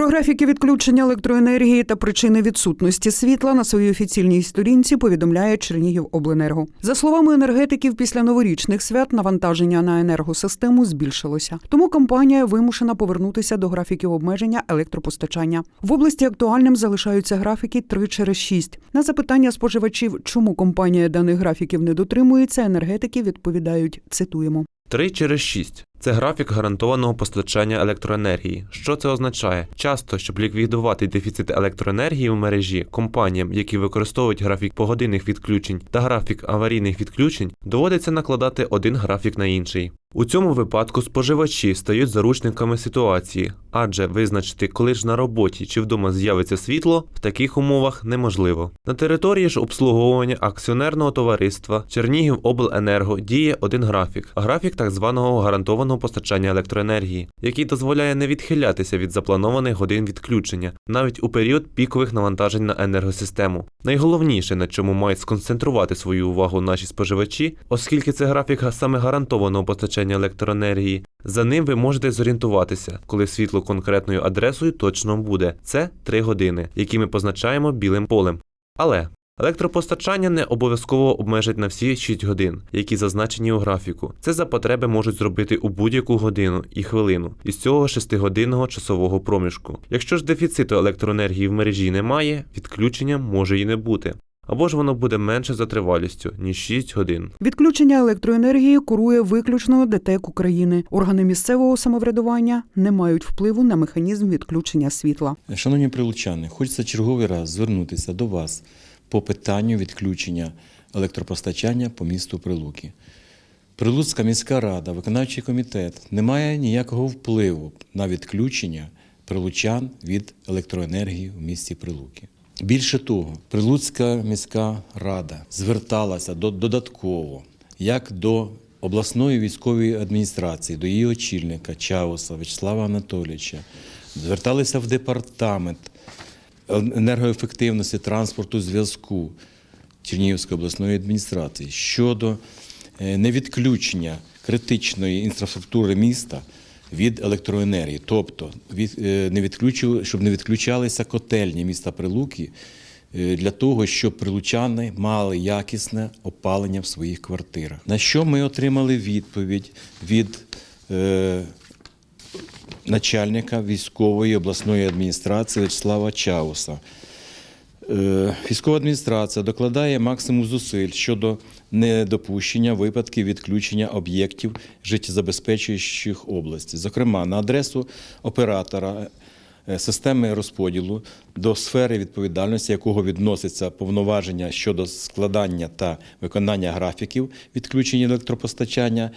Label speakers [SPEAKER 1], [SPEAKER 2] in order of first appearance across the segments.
[SPEAKER 1] Про графіки відключення електроенергії та причини відсутності світла на своїй офіційній сторінці повідомляє Чернігівобленерго. За словами енергетиків, після новорічних свят навантаження на енергосистему збільшилося. Тому компанія вимушена повернутися до графіків обмеження електропостачання. В області актуальним залишаються графіки 3 через 6. На запитання споживачів, чому компанія даних графіків не дотримується, енергетики відповідають. Цитуємо.
[SPEAKER 2] 3 через 6 – це графік гарантованого постачання електроенергії. Що це означає? Часто, щоб ліквідувати дефіцит електроенергії в мережі, компаніям, які використовують графік погодинних відключень та графік аварійних відключень, доводиться накладати один графік на інший. У цьому випадку споживачі стають заручниками ситуації, адже визначити, коли ж на роботі чи вдома з'явиться світло, в таких умовах неможливо. На території ж обслуговування акціонерного товариства Чернігівобленерго діє один графік, графік так званого гарантованого постачання електроенергії, який дозволяє не відхилятися від запланованих годин відключення, навіть у період пікових навантажень на енергосистему. Найголовніше, на чому мають сконцентрувати свою увагу наші споживачі, оскільки це графік саме гарантованого постачання електроенергії, за ним ви можете зорієнтуватися, коли світло конкретною адресою точно буде. Це 3 години, які ми позначаємо білим полем. Але електропостачання не обов'язково обмежить на всі 6 годин, які зазначені у графіку. Це за потреби можуть зробити у будь-яку годину і хвилину із цього 6-годинного часового проміжку. Якщо ж дефіциту електроенергії в мережі немає, відключення може і не бути. Або ж воно буде менше за тривалістю, ніж 6 годин.
[SPEAKER 1] Відключення електроенергії курує виключно ДТЕК України. Органи місцевого самоврядування не мають впливу на механізм відключення світла.
[SPEAKER 3] Шановні прилучани, хочеться черговий раз звернутися до вас по питанню відключення електропостачання по місту Прилуки. Прилуцька міська рада, виконавчий комітет не має ніякого впливу на відключення прилучан від електроенергії в місті Прилуки. Більше того, Прилуцька міська рада зверталася до, додатково як до обласної військової адміністрації, до її очільника Чауса Вячеслава Анатолійовича, зверталися в департамент енергоефективності транспорту зв'язку Чернігівської обласної адміністрації щодо е, невідключення критичної інфраструктури міста від електроенергії, тобто від, е, не відключили, щоб не відключалися котельні міста Прилуки е, для того, щоб прилучани мали якісне опалення в своїх квартирах. На що ми отримали відповідь від е, начальника військової обласної адміністрації Вячеслава Чауса. Е, Військова адміністрація докладає максимум зусиль щодо недопущення випадків відключення об'єктів життєзабезпечуючих області, зокрема на адресу оператора е, системи розподілу, до сфери відповідальності якого відноситься повноваження щодо складання та виконання графіків відключення електропостачання.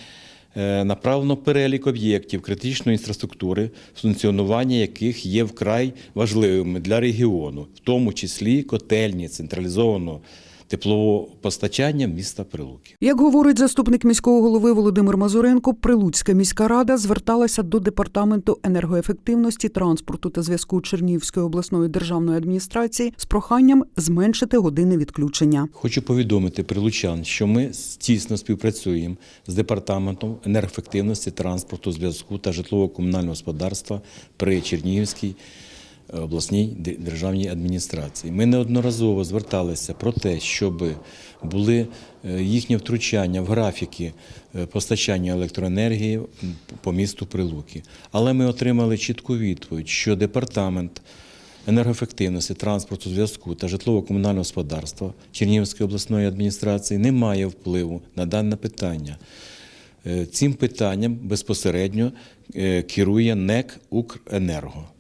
[SPEAKER 3] Е, Направлено перелік об'єктів критичної інфраструктури, функціонування яких є вкрай важливими для регіону, в тому числі котельні централізованого теплового постачання міста Прилуки.
[SPEAKER 1] Як говорить заступник міського голови Володимир Мазуренко, Прилуцька міська рада зверталася до департаменту енергоефективності, транспорту та зв'язку Чернігівської обласної державної адміністрації з проханням зменшити години відключення.
[SPEAKER 3] Хочу повідомити прилучан, що ми тісно співпрацюємо з департаментом енергоефективності, транспорту, зв'язку та житлово-комунального господарства при Чернігівській обласній державній адміністрації. Ми неодноразово зверталися про те, щоб були е, їхнє втручання в графіки е, постачання електроенергії по місту Прилуки. Але ми отримали чітку відповідь, що департамент енергоефективності, транспорту, зв'язку та житлово-комунального господарства Чернігівської обласної адміністрації не має впливу на дане питання. Е, Цим питанням безпосередньо е, керує НЕК «Укренерго».